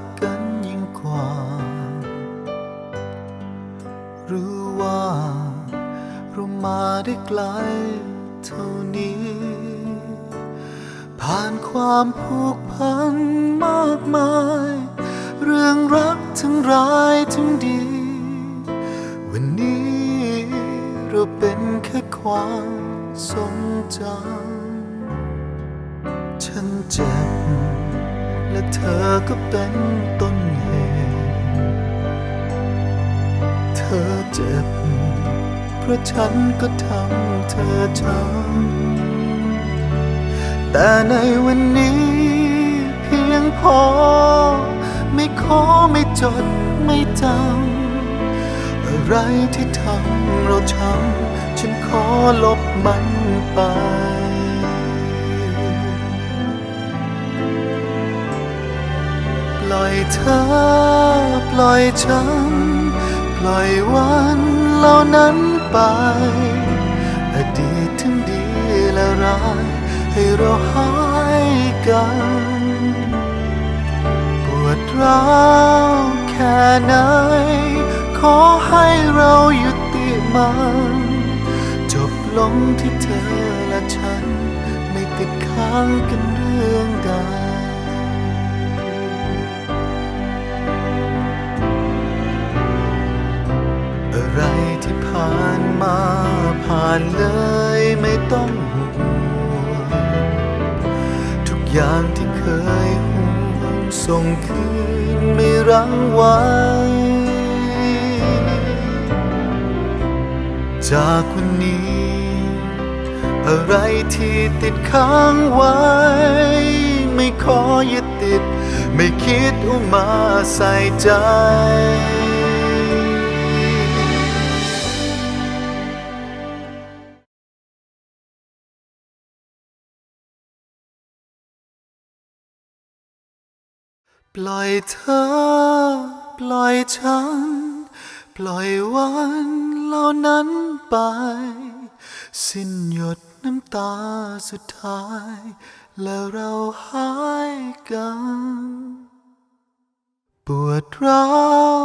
กกันยิ่งกว่า รู้ว่าเรามาได้ไกลเท่านี้ ผ่านความผูกพันมากมาย เรื่องรักทั้งร้ายทั้งดี วันนี้เราเป็นแค่ความทรงจำฉันเจ็บ และเธอก็เป็นต้นเหตุ เธอเจ็บ เพราะฉันก็ทำเธอช้ำแต่ในวันนี้เพียงพอ ไม่ขอไม่จดไม่จำอะไรที่ทำเราช้ำฉันขอลบมันไป อยเธอ ปล่อยฉัน ปล่อยวันเหล่านั้นไป อดีตทั้งดีและร้ายให้เราหายกัน ปวดร้าวแค่ไหน ขอให้เรายุติมัน จบลงที่เธอและฉัน ไม่ติดค้างกันเรื่องใด มาผ่านเลยไม่ต้องห่วงทุกอย่างที่เคยห่วงส่งคืนไม่รังไว้ จากวันนี้ อะไรที่ติดค้างไว้ ไม่ขอยึดติด ไม่คิดอามาใส่ใจ ปล่อยเธอ ปล่อยฉัน ปล่อยวันเหล่านั้นไป สิ้นหยดน้ำตาสุดท้าย แล้วเราหายกัน ปวดร้าว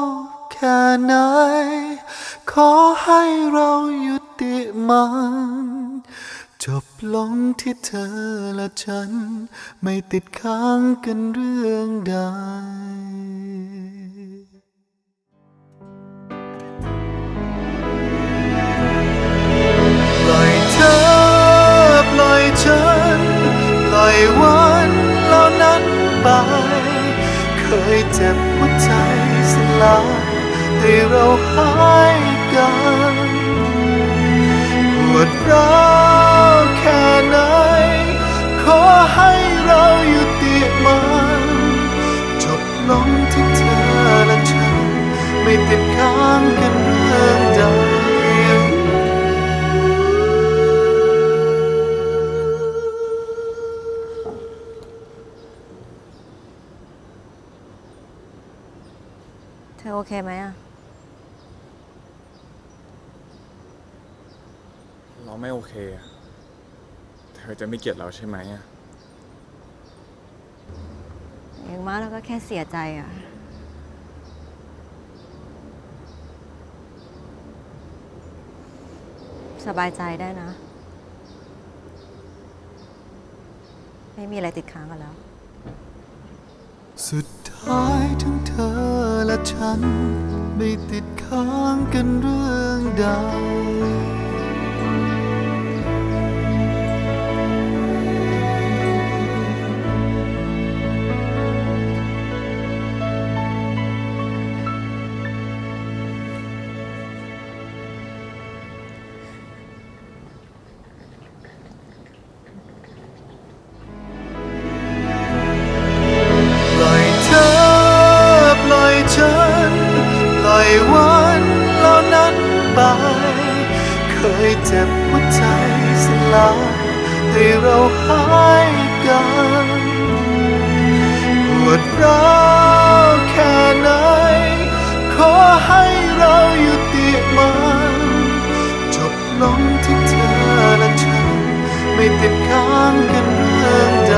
แค่ไหน ขอให้เรายุติมัน จบลงที่เธอและฉัน ไม่ติดค้างกันเรื่องใดปล่อยเธอปล่อยฉันปล่อยวันเหล่านั้นไป เคยเจ็บหัวใจสลายให้เราหายกัน วดร้าวแค่ไหน ขอให้เรายุติมันจบลงที่เธอและฉัน ไม่ติดค้างกันเรื่องใดเธอโอเคไหมอะ เราไม่โอเคอะเธอจะไม่เกลียดเราใช่ไหมอะอย่างมากเราก็แค่เสียใจอะสบายใจได้นะ ไม่มีอะไรติดค้างกันแล้ว สุดท้ายทั้งเธอและฉัน ไม่ติดค้างกันเรื่องใด จ็บหัวใจสลายให้เราหายกันปวดร้าวแค่ไหน ขอให้เรายุติมันจบลงที่เธอและฉัน ไม่ติดค้างกันเรื่องใด